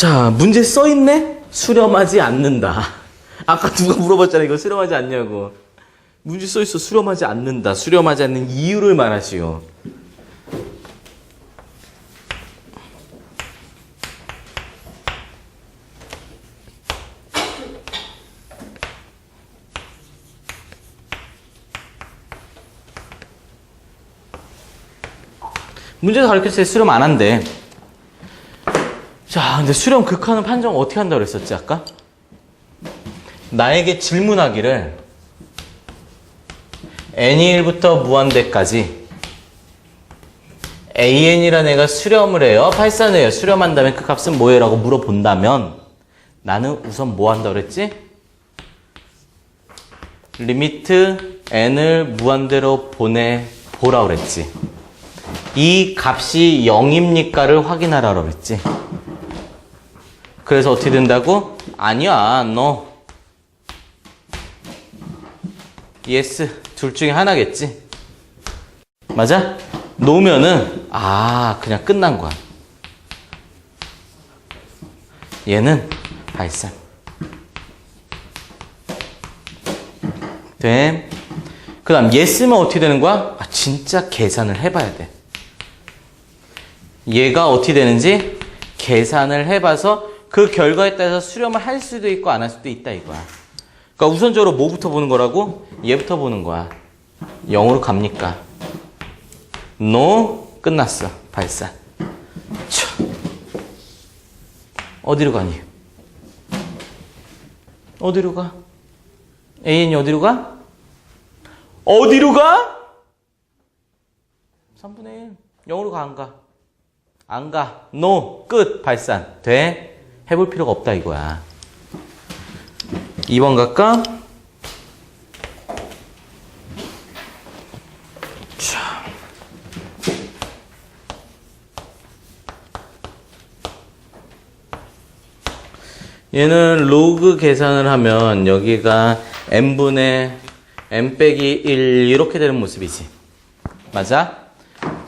자, 문제 써 있네? 수렴하지 않는다. 아까 누가 물어봤잖아. 이거 수렴하지 않냐고. 문제 써 있어. 수렴하지 않는다. 수렴하지 않는 이유를 말하시오. 문제에서 가르쳤을 때 수렴 안 한대. 자, 근데 수렴 극한은 판정 어떻게 한다고 그랬었지, 아까? 나에게 질문하기를 N1부터 무한대까지 AN이라는 애가 수렴을 해요. 발산해요. 수렴한 다면 그 값은 뭐예요? 라고 물어본다면 나는 우선 뭐 한다고 그랬지? 리미트 N을 무한대로 보내보라 그랬지. 이 값이 0입니까를 확인하라고 그랬지. 그래서 어떻게 된다고? 아니야, 너. yes. 둘 중에 하나겠지. 맞아? 놓으면은, 아, 그냥 끝난 거야. 얘는 발산. 돼. 그 다음, yes면 어떻게 되는 거야? 아, 진짜 계산을 해봐야 돼. 얘가 어떻게 되는지 계산을 해봐서 그 결과에 따라서 수렴을 할 수도 있고 안 할 수도 있다 이거야. 그러니까 우선적으로 뭐부터 보는 거라고? 얘부터 보는 거야. 0으로 갑니까? no 끝났어. 발산. 쳐. 어디로 가니? 어디로 가? AN이 어디로 가? 어디로 가? 3분의 1. 0으로 가, 안 가? 안 가. no. 끝. 발산. 돼? 해볼 필요가 없다 이거야. 2번 갈까? 자. 얘는 로그 계산을 하면 여기가 n분의 n 빼기 1 이렇게 되는 모습이지. 맞아?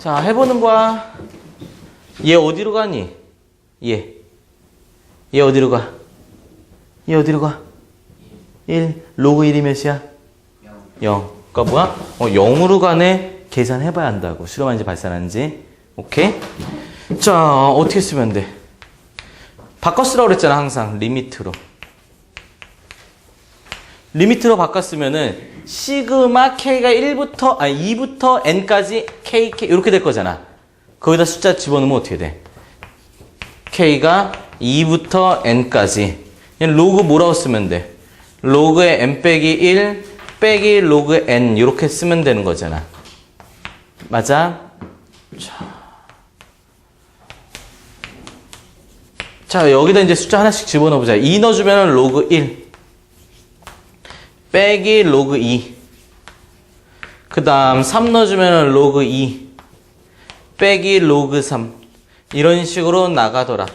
자, 해보는 거야. 얘 어디로 가니? 얘. 얘 어디로 가? 얘 어디로 가? 1. 로그 1이 몇이야? 0. 그니까 뭐야? 어, 0으로 가네? 계산해봐야 한다고. 수렴한지 발산한지. 오케이? 자, 어떻게 쓰면 돼? 바꿔 쓰라고 그랬잖아, 항상. 리미트로. 리미트로 바꿨으면은, 시그마 K가 1부터, 아니, 2부터 N까지 K, K, 이렇게 될 거잖아. 거기다 숫자 집어넣으면 어떻게 돼? K가 2부터 N까지. 로그 뭐라고 쓰면 돼? 로그의 N 빼기 1 빼기 로그 N. 이렇게 쓰면 되는 거잖아. 맞아? 자. 자, 여기다 이제 숫자 하나씩 집어넣어보자. 2 넣어주면 로그 1. 빼기 로그 2. 그 다음 3 넣어주면 로그 2. 빼기 로그 3. 이런 식으로 나가더라.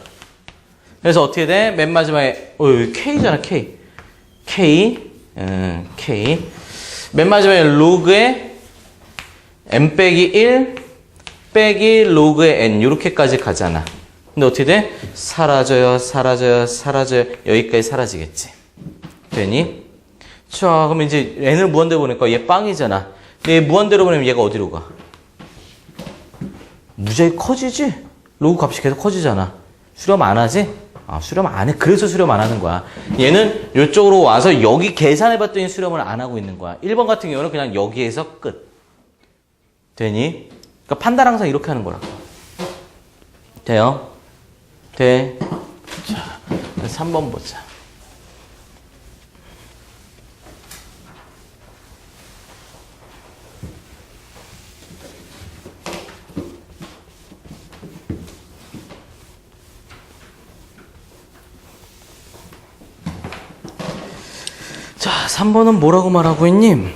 그래서 어떻게 돼? 맨 마지막에, 어, K잖아, K. K, 음, K. 맨 마지막에 로그에 n 빼기 1 빼기 로그의 n. 이렇게까지 가잖아. 근데 어떻게 돼? 사라져요, 사라져요, 사라져요. 여기까지 사라지겠지. 되니? 자, 그럼 이제 n을 무한대로 보니까 얘 빵이잖아. 얘 무한대로 보내면 얘가 어디로 가? 무지하게 커지지? 로그 값이 계속 커지잖아. 수렴 안 하지? 아, 수렴 안 해. 그래서 수렴 안 하는 거야. 얘는 이쪽으로 와서 여기 계산해 봤더니 수렴을 안 하고 있는 거야. 1번 같은 경우는 그냥 여기에서 끝. 되니? 그러니까 판단 항상 이렇게 하는 거라고. 돼요? 돼. 자, 3번 보자. 자, 3번은 뭐라고 말하고 있니?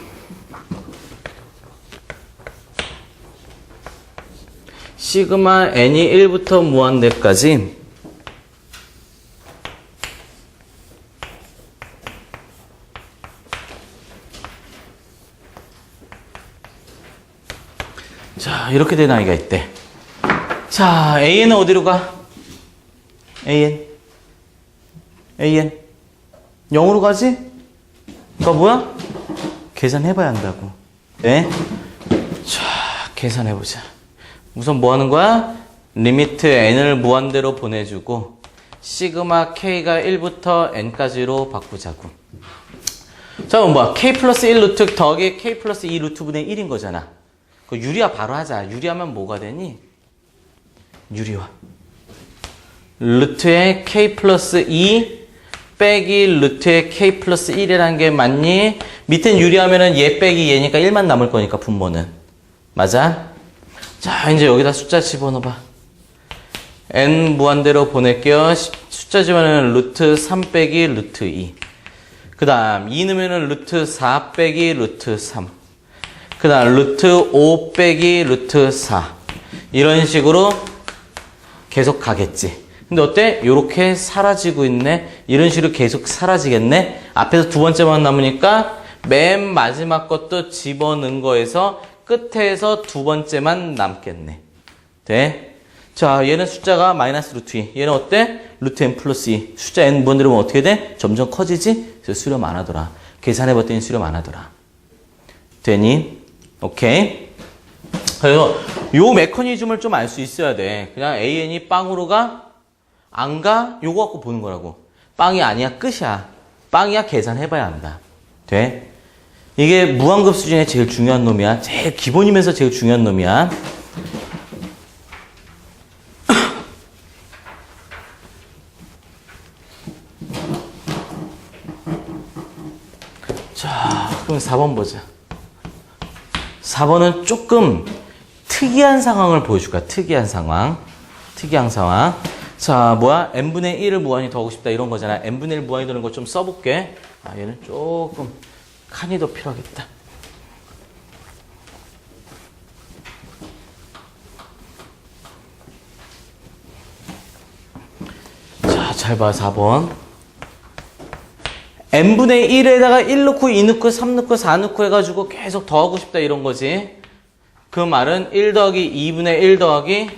시그마 n이 1부터 무한대까지 자, 이렇게 된 아이가 있대. 자, AN은 어디로 가? AN. an 0으로 가지? 그러니까 뭐야? 계산해봐야 한다고. 네? 자, 계산해보자. 우선 뭐 하는 거야? 리미트 n을 무한대로 보내주고 시그마 k가 1부터 n까지로 바꾸자고. 자, 그럼 뭐야? k 플러스 1 루트 더하기 k 플러스 2 루트분의 1인 거잖아. 그 유리화 바로 하자. 유리하면 뭐가 되니? 유리화. 루트의 k 플러스 2 빼기 루트의 k 플러스 1이라는 게 맞니? 밑엔 유리하면은 얘 빼기 얘니까 1만 남을 거니까 분모는. 맞아? 자, 이제 여기다 숫자 집어넣어봐. n 무한대로 보낼게요. 시- 숫자 집어넣으면 루트 3 빼기 루트 2. 그 다음 2 넣으면은 루트 4 빼기 루트 3. 그 다음 루트 5 빼기 루트 4. 이런 식으로 계속 가겠지. 근데 어때? 요렇게 사라지고 있네. 이런 식으로 계속 사라지겠네. 앞에서 두 번째만 남으니까 맨 마지막 것도 집어넣은 거에서 끝에서 두 번째만 남겠네. 돼? 자, 얘는 숫자가 마이너스 루트 2. 얘는 어때? 루트 n 플러스 2. 숫자 n 번 들으면 어떻게 돼? 점점 커지지? 그래서 수렴 안 하더라. 계산해봤더니 수렴 안 하더라. 되니? 오케이. 그래서 요 메커니즘을 좀 알 수 있어야 돼. 그냥 AN이 빵으로 가? 안 가? 요거 갖고 보는 거라고. 빵이 아니야, 끝이야. 빵이야, 계산해봐야 한다. 돼? 이게 무한급 수준의 제일 중요한 놈이야. 제일 기본이면서 제일 중요한 놈이야. 자, 그럼 4번 보자. 4번은 조금 특이한 상황을 보여줄 거야. 특이한 상황. 특이한 상황. 자, 뭐야? n분의 1을 무한히 더하고 싶다. 이런 거잖아. n분의 1 무한히 더는 거 좀 써볼게. 아, 얘는 조금 칸이 더 필요하겠다. 자, 잘 봐. 4번. n분의 1에다가 1 넣고 2 넣고 3 넣고 4 넣고 해가지고 계속 더하고 싶다 이런 거지. 그 말은 1 더하기 2분의 1 더하기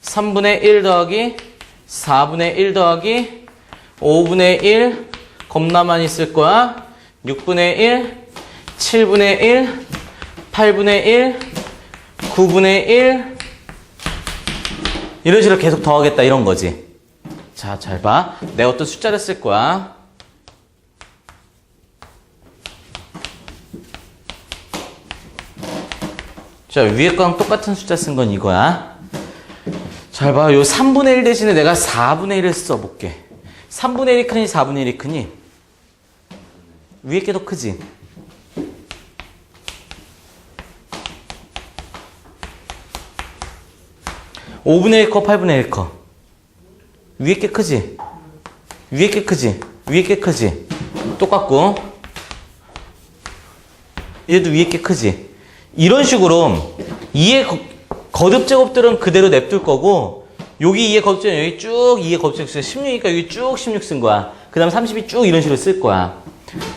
3분의 1 더하기 4분의 1 더하기 5분의 1 겁나 많이 쓸 거야. 6분의 1, 7분의 1, 8분의 1, 9분의 1 이런 식으로 계속 더하겠다 이런 거지. 자, 잘 봐. 내가 어떤 숫자를 쓸 거야. 자, 위에 거랑 똑같은 숫자 쓴 건 이거야. 잘 봐. 요 3분의 1 대신에 내가 4분의 1을 써볼게. 3분의 1이 크니 4분의 1이 크니? 위에 게 더 크지? 오분의 1 커, 8분의 1 커. 위에 게 크지? 위에 게 크지? 위에 게 크지? 똑같고. 얘도 위에 게 크지? 이런 식으로 2의 거, 거듭 제곱들은 그대로 냅둘 거고 여기 2의 거듭 제곱 여기 쭉 2의 거듭 제곱 16이니까 여기 쭉 16 쓴 거야. 그 다음 30이 쭉 이런 식으로 쓸 거야.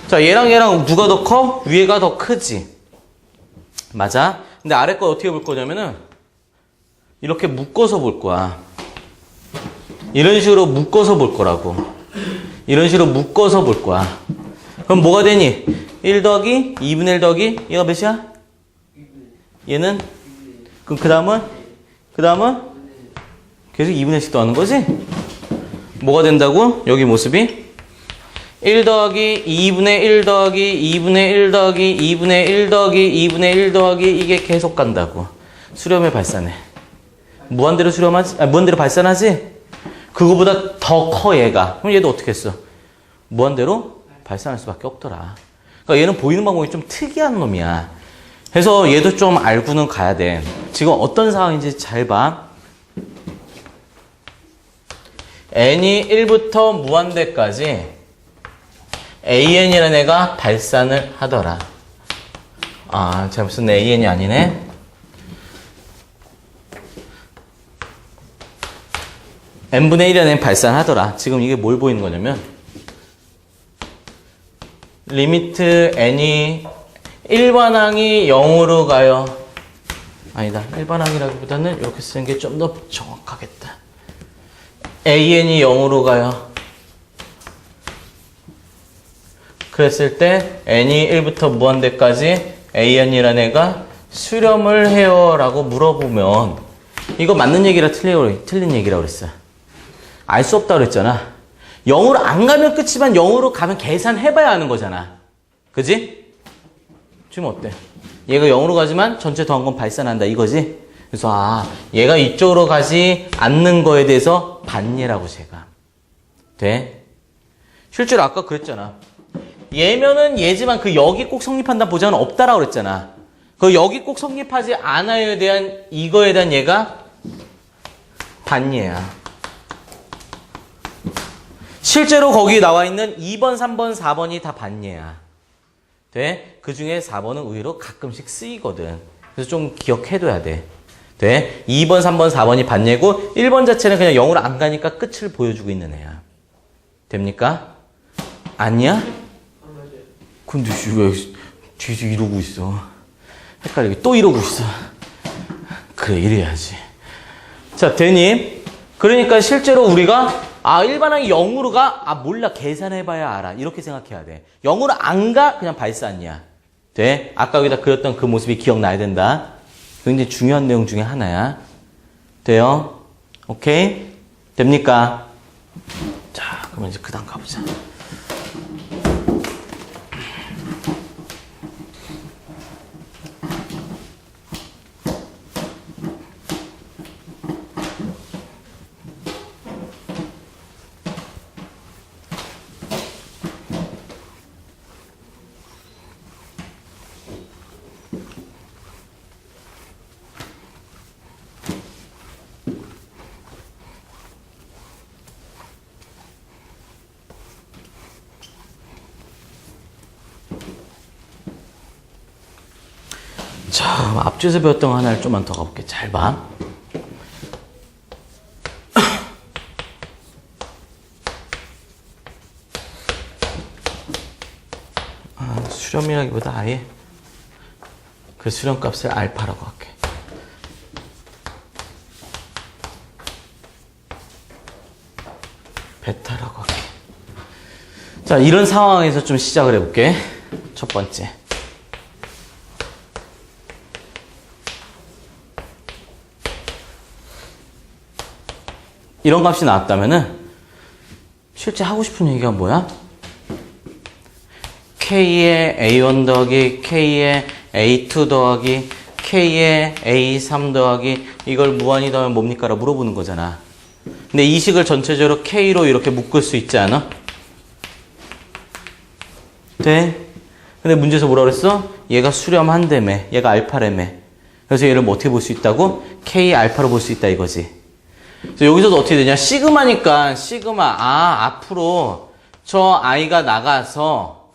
자 얘랑 얘랑 누가 더 커? 위에가 더 크지. 맞아? 근데 아래 거 어떻게 볼 거냐면은 이렇게 묶어서 볼 거야. 이런 식으로 묶어서 볼 거라고. 이런 식으로 묶어서 볼 거야. 그럼 뭐가 되니? 1 더하기 2분의 1 더하기 얘가 몇이야? 얘는 그럼 그 다음은 그 다음은 계속 2분의 1씩 더하는 거지? 뭐가 된다고? 여기 모습이 1 더하기 2분의 1 더하기 2분의 1 더하기 2분의 1 더하기 2분의 1 더하기 이게 계속 간다고 수렴에 발산해 무한대로 수렴하지? 아, 무한대로 발산하지? 그거보다 더 커 얘가 그럼 얘도 어떻게 했어? 무한대로 발산할 수밖에 없더라 그러니까 얘는 보이는 방법이 좀 특이한 놈이야 그래서 얘도 좀 알고는 가야 돼. 지금 어떤 상황인지 잘 봐. n이 1부터 무한대까지 an이라는 애가 발산을 하더라. 아, 잘못 쓴 an이 아니네. n분의 1이라는 애는 발산하더라. 지금 이게 뭘 보이는 거냐면 리미트 n이 일반항이 0으로 가요. 아니다. 일반항이라기보다는 이렇게 쓰는 게 좀 더 정확하겠다. AN이 0으로 가요. 그랬을 때 n이 1부터 무한대까지 an이라는 애가 수렴을 해요 라고 물어보면 이거 맞는 얘기라 틀린, 틀린 얘기라고 그랬어 알 수 없다고 그랬잖아 0으로 안 가면 끝이지만 0으로 가면 계산해봐야 하는 거잖아 그지? 지금 어때? 얘가 0으로 가지만 전체 더한 건 발산한다 이거지? 그래서 아 얘가 이쪽으로 가지 않는 거에 대해서 반예라고 제가 돼? 실제로 아까 그랬잖아 얘면은 얘지만 그 여기 꼭 성립한다 보장은 없다라고 그랬잖아 그 여기 꼭 성립하지 않아요에 대한 이거에 대한 얘가 반예야 실제로 거기 나와 있는 2번, 3번, 4번이 다 반예야 돼? 그 중에 4번은 의외로 가끔씩 쓰이거든. 그래서 좀 기억해둬야 돼. 돼? 2번, 3번, 4번이 반예고 1번 자체는 그냥 0으로 안 가니까 끝을 보여주고 있는 애야. 됩니까? 아니야? 근데 씨, 왜 뒤에서 이러고 있어? 헷갈리게 또 이러고 있어. 그래, 이래야지. 자, 되니? 그러니까 실제로 우리가 아, 일반항이 0으로 가? 아, 몰라. 계산해봐야 알아. 이렇게 생각해야 돼. 0으로 안 가? 그냥 발산이야. 돼? 아까 여기다 그렸던 그 모습이 기억나야 된다. 굉장히 중요한 내용 중에 하나야. 돼요? 오케이? 됩니까? 자, 그러면 이제 그 다음 가보자. 자, 앞주에서 배웠던 거 하나를 좀만 더 가볼게. 잘 봐. 아, 수렴이라기보다 아예 그 수렴 값을 알파라고 할게. 베타라고 할게. 자, 이런 상황에서 좀 시작을 해볼게. 첫 번째. 이런 값이 나왔다면은 실제 하고 싶은 얘기가 뭐야? K의 A1 더하기 K의 A2 더하기 K의 A3 더하기 이걸 무한히 더하면 뭡니까? 라고 물어보는 거잖아. 근데 이 식을 전체적으로 K로 이렇게 묶을 수 있지 않아? 돼? 근데 문제에서 뭐라 그랬어? 얘가 수렴한다며. 얘가 알파라며. 그래서 얘를 뭐 어떻게 볼 수 있다고? K 알파로 볼 수 있다 이거지. 그래서 여기서도 어떻게 되냐? 시그마니까 시그마 아 앞으로 저 아이가 나가서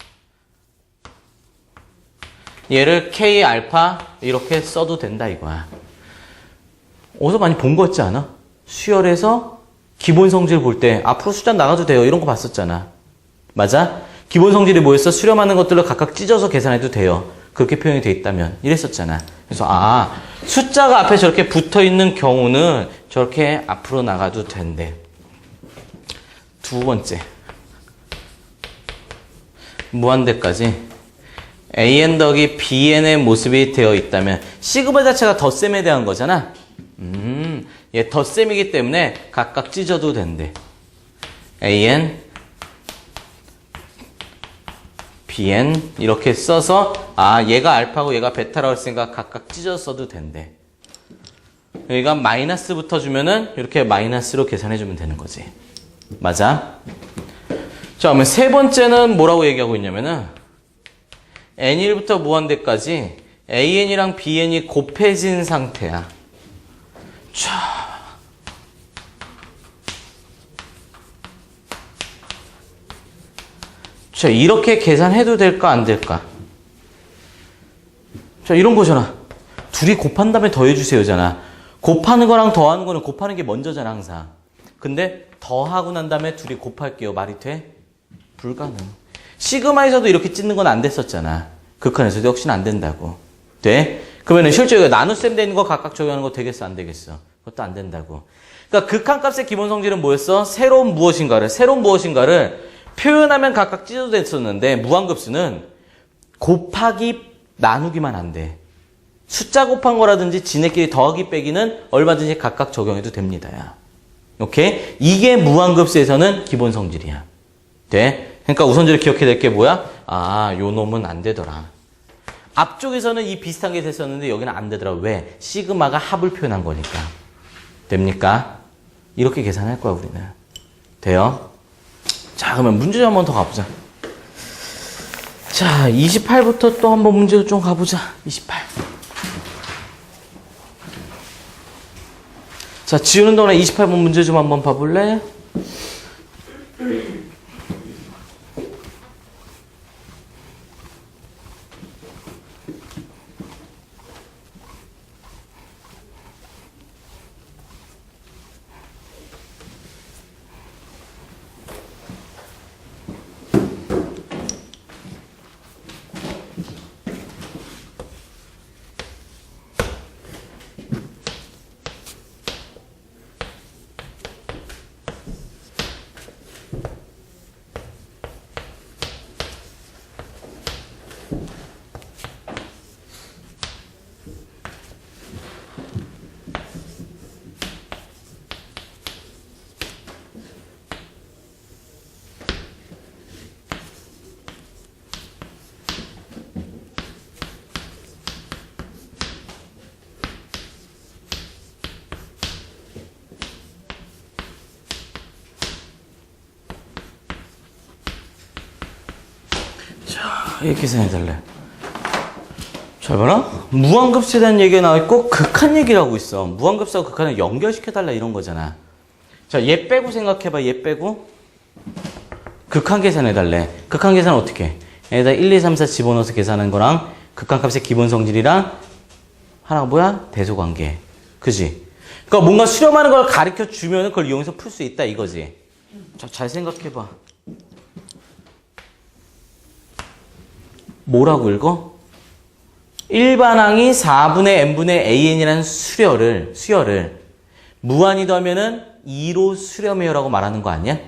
얘를 K 알파 이렇게 써도 된다 이거야. 어디서 많이 본 거 같지 않아? 수열에서 기본 성질 볼 때 앞으로 숫자 나가도 돼요 이런 거 봤었잖아. 맞아? 기본 성질이 뭐였어? 수렴하는 것들로 각각 찢어서 계산해도 돼요. 그렇게 표현이 돼 있다면 이랬었잖아. 그래서 아 숫자가 앞에 저렇게 붙어 있는 경우는 저렇게 앞으로 나가도 된대. 두 번째 무한대까지 an 덕이 bn의 모습이 되어 있다면 시그마 자체가 덧셈에 대한 거잖아. 음, 얘 덧셈이기 때문에 각각 찢어도 된대. an bn 이렇게 써서 아 얘가 알파고 얘가 베타라고 했으니까 각각 찢어 써도 된대. 여기가 마이너스부터 주면은 이렇게 마이너스로 계산해 주면 되는 거지. 맞아? 자, 그러면 세 번째는 뭐라고 얘기하고 있냐면은 n1부터 무한대까지 an이랑 bn이 곱해진 상태야. 자. 자, 이렇게 계산해도 될까, 안 될까? 자, 이런 거잖아. 둘이 곱한 다음에 더해주세요잖아. 곱하는 거랑 더하는 거는 곱하는 게 먼저잖아, 항상. 근데 더하고 난 다음에 둘이 곱할게요. 말이 돼? 불가능. 시그마에서도 이렇게 찢는 건 안 됐었잖아. 극한에서도 역시는 안 된다고. 돼? 그러면은 실제로 나눗셈 되는 거 각각 적용하는 거 되겠어? 안 되겠어? 그것도 안 된다고. 그러니까 극한 값의 기본 성질은 뭐였어? 새로운 무엇인가를, 새로운 무엇인가를 표현하면 각각 찢어도 됐었는데 무한급수는 곱하기 나누기만 한대. 숫자 곱한 거라든지 지네끼리 더하기 빼기는 얼마든지 각각 적용해도 됩니다. 야. 오케이? 이게 무한급수에서는 기본 성질이야. 돼? 그러니까 우선적으로 기억해야 될 게 뭐야? 아, 요 놈은 안 되더라. 앞쪽에서는 이 비슷한 게 됐었는데 여기는 안 되더라. 왜? 시그마가 합을 표현한 거니까. 됩니까? 이렇게 계산할 거야, 우리는. 돼요? 자, 그러면 문제 좀 한 번 더 가보자. 자, 28부터 또 한 번 문제로 좀 가보자. 28. 자, 지우는 동안에 28번 문제 좀 한번 봐볼래? 이렇게 계산해달래. 잘 봐라. 무한급수에 대한 얘기가 나와있고, 극한 얘기를 하고 있어. 무한급수하고 극한을 연결시켜달라 이런 거잖아. 자, 얘 빼고 생각해봐, 얘 빼고. 극한 계산해달래. 극한 계산 어떻게 해? 얘에다 1, 2, 3, 4 집어넣어서 계산하는 거랑, 극한 값의 기본 성질이랑, 하나가 뭐야? 대소관계. 그지? 그러니까 뭔가 수렴하는 걸 가르쳐 주면 그걸 이용해서 풀 수 있다 이거지. 자, 잘 생각해봐. 뭐라고 읽어? 일반항이 4분의 n분의 an이라는 수열을, 수열을 무한히 더하면은 2로 수렴해요라고 말하는 거 아니야?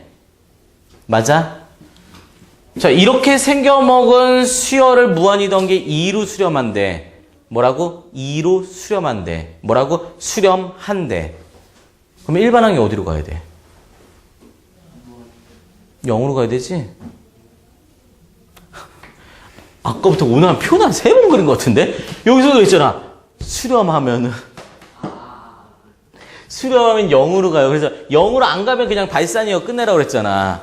맞아? 자, 이렇게 생겨먹은 수열을 무한히 더한 게 2로 수렴한대. 뭐라고? 2로 수렴한대. 뭐라고? 수렴한대. 그럼 일반항이 어디로 가야 돼? 0으로 가야 되지? 아까부터 오늘 한 표는 한세 번 그린 것 같은데? 여기서도 있잖아. 수렴하면은. 수렴하면 0으로 가요. 그래서 0으로 안 가면 그냥 발산이어 끝내라고 그랬잖아.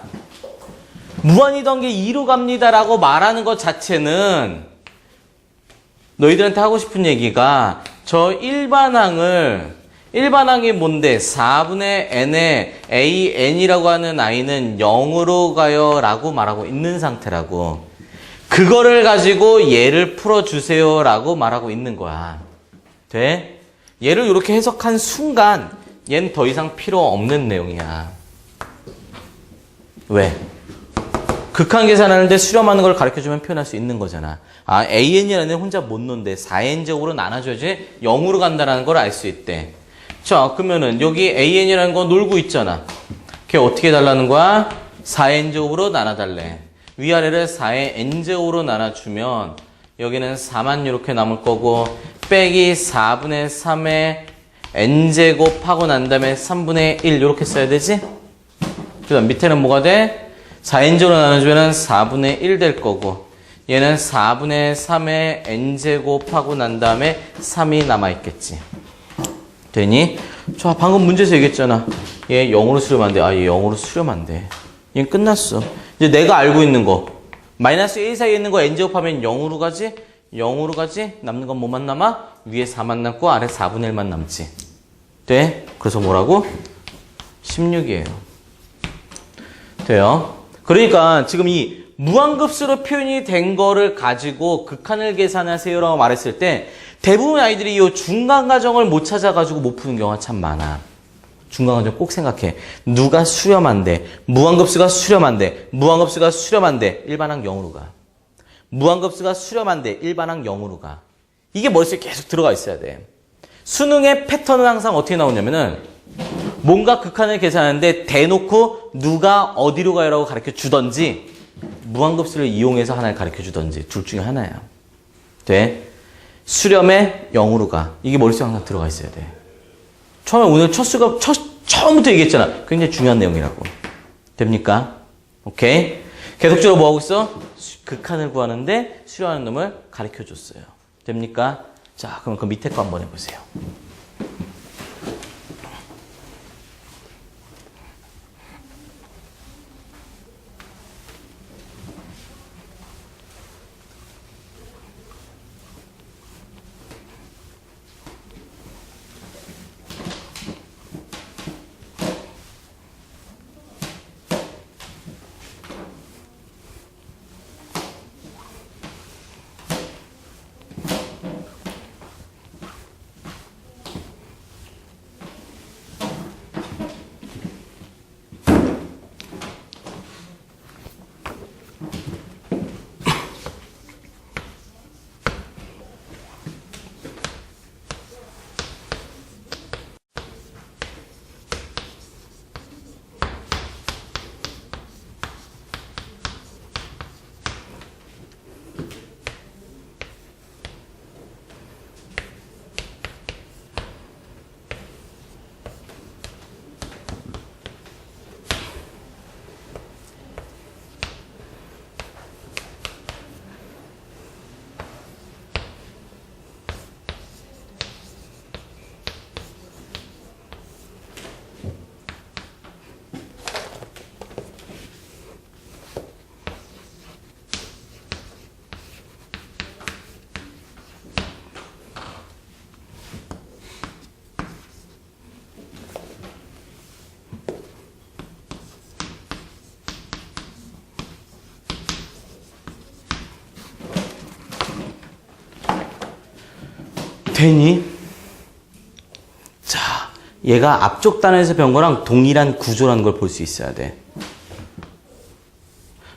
무한이던 게 2로 갑니다라고 말하는 것 자체는 너희들한테 하고 싶은 얘기가 저 일반항을 일반항이 뭔데 4분의 n의 an이라고 하는 i는 0으로 가요 라고 말하고 있는 상태라고 그거를 가지고 얘를 풀어주세요 라고 말하고 있는 거야 돼? 얘를 이렇게 해석한 순간 얘는 더 이상 필요 없는 내용이야 왜? 극한 계산하는데 수렴하는 걸 가르쳐주면 표현할 수 있는 거잖아. 아, AN이라는 애는 혼자 못 논대. 4N제곱으로 나눠줘야지 0으로 간다는 걸 알 수 있대. 자, 그러면은 여기 AN이라는 거 놀고 있잖아. 걔 어떻게 달라는 거야? 4N제곱으로 나눠달래. 위아래를 4의 N제곱으로 나눠주면 여기는 4만 이렇게 남을 거고 빼기 4분의 3의 N제곱 하고 난 다음에 3분의 1 이렇게 써야 되지? 그 다음 밑에는 뭐가 돼? 4n제로 나눠주면 4분의 1 될 거고 얘는 4분의 3의 n제곱 하고 난 다음에 3이 남아있겠지. 되니? 자, 방금 문제에서 얘기했잖아. 얘 0으로 수렴 안 돼. 아, 얘 0으로 수렴 안 돼. 얘는 끝났어. 이제 내가 알고 있는 거. 마이너스 1 사이에 있는 거 n제곱하면 0으로 가지? 0으로 가지? 남는 건 뭐만 남아? 위에 4만 남고 아래 4분의 1만 남지. 돼? 그래서 뭐라고? 16이에요. 돼요? 그러니까 지금 이 무한급수로 표현이 된 거를 가지고 극한을 계산하세요라고 말했을 때 대부분 아이들이 이 중간 과정을 못 찾아가지고 못 푸는 경우가 참 많아. 중간 과정 꼭 생각해. 누가 수렴한데, 무한급수가 수렴한데, 무한급수가 수렴한데, 일반항 0으로 가. 무한급수가 수렴한데, 일반항 0으로 가. 이게 머릿속에 계속 들어가 있어야 돼. 수능의 패턴은 항상 어떻게 나오냐면은 뭔가 극한을 계산하는데 대놓고 누가 어디로 가요라고 가르쳐 주던지 무한급수를 이용해서 하나를 가르쳐 주던지 둘 중에 하나야. 돼? 수렴에 0으로 가. 이게 머릿속에 항상 들어가 있어야 돼. 처음에 오늘 첫 수가 첫, 처음부터 얘기했잖아. 굉장히 중요한 내용이라고. 됩니까? 오케이. 계속적으로 뭐 하고 있어? 수- 극한을 구하는데 수렴하는 놈을 가르쳐 줬어요. 됩니까? 자, 그럼 그 밑에 거 한번 해보세요. 되니? 자, 얘가 앞쪽 단에서 배운 거랑 동일한 구조라는 걸 볼 수 있어야 돼.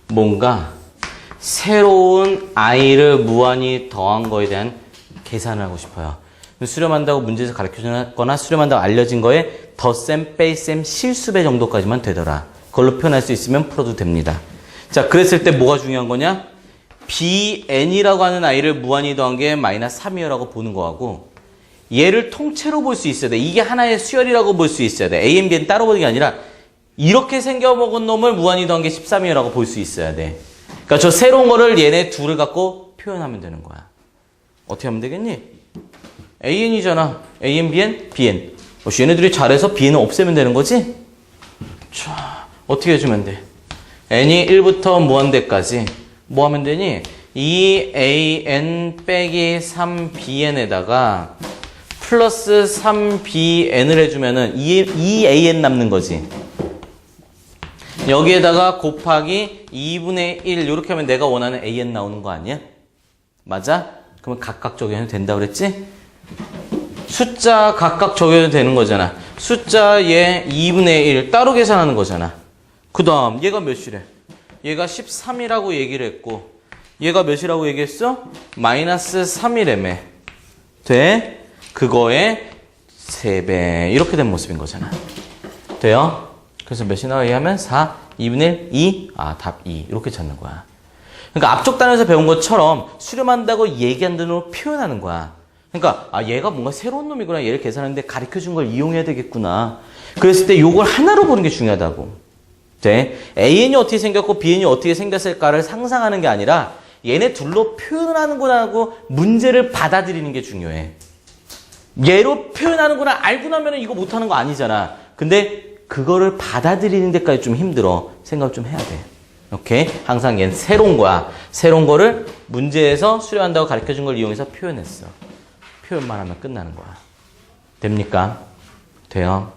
뭔가 새로운 i를 무한히 더한 거에 대한 계산을 하고 싶어요. 수렴한다고 문제에서 가르쳐주거나 수렴한다고 알려진 거에 덧셈, 뺄셈, 실수배 정도까지만 되더라. 그걸로 표현할 수 있으면 풀어도 됩니다. 자, 그랬을 때 뭐가 중요한 거냐? Bn이라고 하는 아이를 무한히 더한 게 마이너스 3이라고 보는 거하고 얘를 통째로 볼 수 있어야 돼. 이게 하나의 수열이라고 볼 수 있어야 돼. a, n, bn 따로 보는 게 아니라 이렇게 생겨먹은 놈을 무한히 더한 게 13이라고 볼 수 있어야 돼. 그러니까 저 새로운 거를 얘네 둘을 갖고 표현하면 되는 거야. 어떻게 하면 되겠니? an이잖아. an, bn, bn. 어, 얘네들이 잘해서 bn을 없애면 되는 거지? 자, 어떻게 해주면 돼? n이 1부터 무한대까지 뭐 하면 되니? 2an 빼기 3bn에다가 플러스 3bn을 해주면은 2, 2an 남는 거지. 여기에다가 곱하기 2분의 1 이렇게 하면 내가 원하는 an 나오는 거 아니야? 맞아? 그러면 각각 적용해도 된다 그랬지? 숫자 각각 적용해도 되는 거잖아. 숫자 얘 2분의 1 따로 계산하는 거잖아. 그 다음 얘가 몇이래? 얘가 13이라고 얘기를 했고 얘가 몇이라고 얘기했어? 마이너스 3이래매. 돼? 그거의 3배 이렇게 된 모습인 거잖아. 돼요? 그래서 몇이 나와야 하면 4, 2분의 1, 2, 아, 답 2. 이렇게 찾는 거야. 그러니까 앞쪽 단에서 배운 것처럼 수렴한다고 얘기한 대로 표현하는 거야. 그러니까, 아, 얘가 뭔가 새로운 놈이구나. 얘를 계산하는데 가르쳐 준 걸 이용해야 되겠구나. 그랬을 때 요걸 하나로 보는 게 중요하다고. 돼? AN이 어떻게 생겼고 BN이 어떻게 생겼을까를 상상하는 게 아니라 얘네 둘로 표현을 하는구나 하고 문제를 받아들이는 게 중요해. 얘로 표현하는구나 알고 나면 이거 못하는 거 아니잖아. 근데 그거를 받아들이는 데까지 좀 힘들어. 생각을 좀 해야 돼. 오케이? 항상 얘는 새로운 거야. 새로운 거를 문제에서 수료한다고 가르쳐 준 걸 이용해서 표현했어. 표현만 하면 끝나는 거야. 됩니까? 돼요?